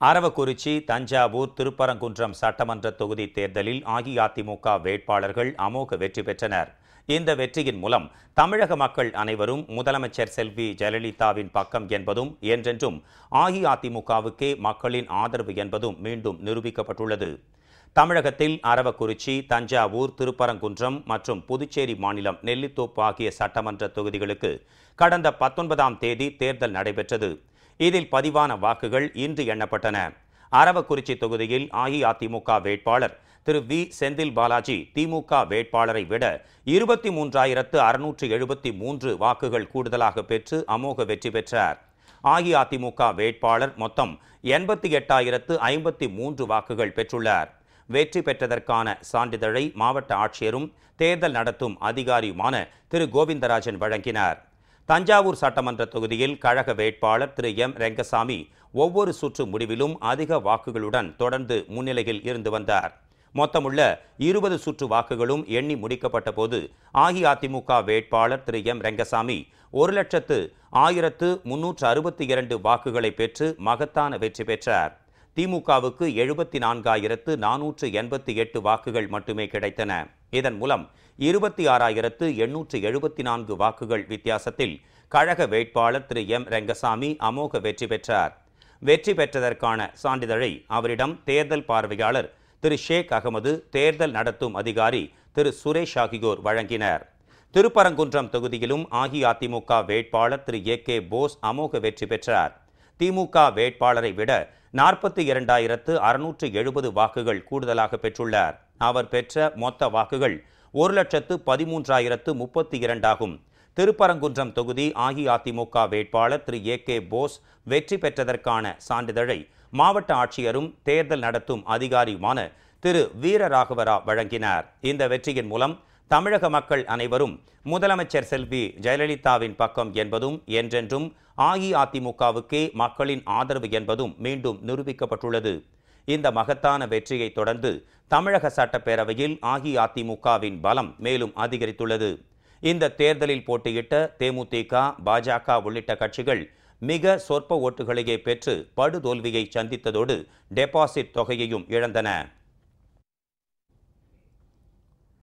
அரவக்குறிச்சி தஞ்சாவூர் திருப்பரங்குன்றம் சட்டமன்ற தொகுதி தேர்தலில் அஇஅதிமுக வேட்பாளர்கள் அமோக வெற்றி பெற்றனர். இந்த வெற்றியின் மூலம் தமிழக மக்கள் அனைவரும் முதலமைச்சர் செல்வி ஜெயலலிதாவின் பக்கம் என்பதும் என்றென்றும் அஇஅதிமுகவுக்கே மக்களின் ஆதரவு என்பதும் மீண்டும் நிரூபிக்கப்பட்டுள்ளது. தமிழகத்தில் அரவக்குறிச்சி தஞ்சாவூர் திருப்பரங்குன்றம் மற்றும் புதுச்சேரி மாநிலம் நெல்லித்தோப்பு ஆகிய சட்டமன்ற தொகுதிகளுக்கு கடந்த பத்தொன்பதாம் தேதி தேர்தல் நடைபெற்றது. இதில் பதிவான வாக்குகள் இன்று எண்ணப்பட்டன. அரவக்குறிச்சி தொகுதியில் அஇஅதிமுக வேட்பாளர் திரு வி. செந்தில் பாலாஜி திமுக வேட்பாளரை விட இருபத்தி மூன்றாயிரத்து அறுநூற்று எழுபத்தி மூன்று வாக்குகள் கூடுதலாக பெற்று அமோக வெற்றி பெற்றார். அஇஅதிமுக வேட்பாளர் மொத்தம் எண்பத்தி எட்டாயிரத்து ஐம்பத்தி மூன்று வாக்குகள் பெற்றுள்ளார். வெற்றி பெற்றதற்கான சான்றிதழை மாவட்ட ஆட்சியரும் தேர்தல் நடத்தும் அதிகாரியுமான திரு. கோவிந்தராஜன் வழங்கினார். தஞ்சாவூர் சட்டமன்ற தொகுதியில் கழக வேட்பாளர் திரு எம். ரெங்கசாமி ஒவ்வொரு சுற்று முடிவிலும் அதிக வாக்குகளுடன் தொடர்ந்து முன்னிலையில் இருந்து வந்தார். மொத்தமுள்ள இருபது சுற்று வாக்குகளும் எண்ணி முடிக்கப்பட்ட போது அஇஅதிமுக வேட்பாளர் திரு எம். ரெங்கசாமி ஒரு லட்சத்து ஆயிரத்து முன்னூற்று அறுபத்தி இரண்டு வாக்குகளை பெற்று மகத்தான வெற்றி பெற்றார். திமுகவுக்கு எழுபத்தி நான்காயிரத்து நானூற்று எண்பத்தி எட்டு வாக்குகள் மட்டுமே கிடைத்தன. இதன் மூலம் இருபத்தி ஆறாயிரத்து எண்ணூற்று எழுபத்தி நான்கு வாக்குகள் வித்தியாசத்தில் கழக வேட்பாளர் திரு எம். ரெங்கசாமி அமோக வெற்றி பெற்றார். வெற்றி பெற்றதற்கான சான்றிதழை அவரிடம் தேர்தல் பார்வையாளர் திரு. ஷேக் அகமது தேர்தல் நடத்தும் அதிகாரி திரு. சுரேஷ் ஆகியோர் வழங்கினர். திருப்பரங்குன்றம் தொகுதியிலும் அஇஅதிமுக வேட்பாளர் திரு. ஏ. கே. போஸ் அமோக வெற்றி பெற்றார். திமுக வேட்பாளரை விட நாற்பத்தி இரண்டாயிரத்து அறுநூற்று எழுபது வாக்குகள் கூடுதலாக பெற்றுள்ளார். அவர் பெற்ற மொத்த வாக்குகள் ஒரு லட்சத்து பதிமூன்றாயிரத்து முப்பத்தி இரண்டாகும். திருப்பரங்குன்றம் தொகுதி அஇஅதிமுக வேட்பாளர் திரு ஏ கே போஸ் வெற்றி பெற்றதற்கான சான்றிதழை மாவட்ட ஆட்சியரும் தேர்தல் நடத்தும் அதிகாரியுமான திரு வீரராகவரா வழங்கினார். இந்த வெற்றியின் மூலம் தமிழக மக்கள் அனைவரும் முதலமைச்சர் செல்வி ஜெயலலிதாவின் பக்கம் என்பதும் என்றென்றும் அஇஅதிமுகவுக்கே மக்களின் ஆதரவு என்பதும் மீண்டும் நிரூபிக்கப்பட்டுள்ளது. இந்த மகத்தான வெற்றியை தொடர்ந்து தமிழக சட்டப்பேரவையில் அஇஅதிமுகவின் பலம் மேலும் அதிகரித்துள்ளது. இந்த தேர்தலில் போட்டியிட்ட தேமுதிக பாஜக உள்ளிட்ட கட்சிகள் மிக சொற்ப ஓட்டுகளையே பெற்று படுதோல்வியை சந்தித்ததோடு டெபாசிட் தொகையையும் இழந்தன.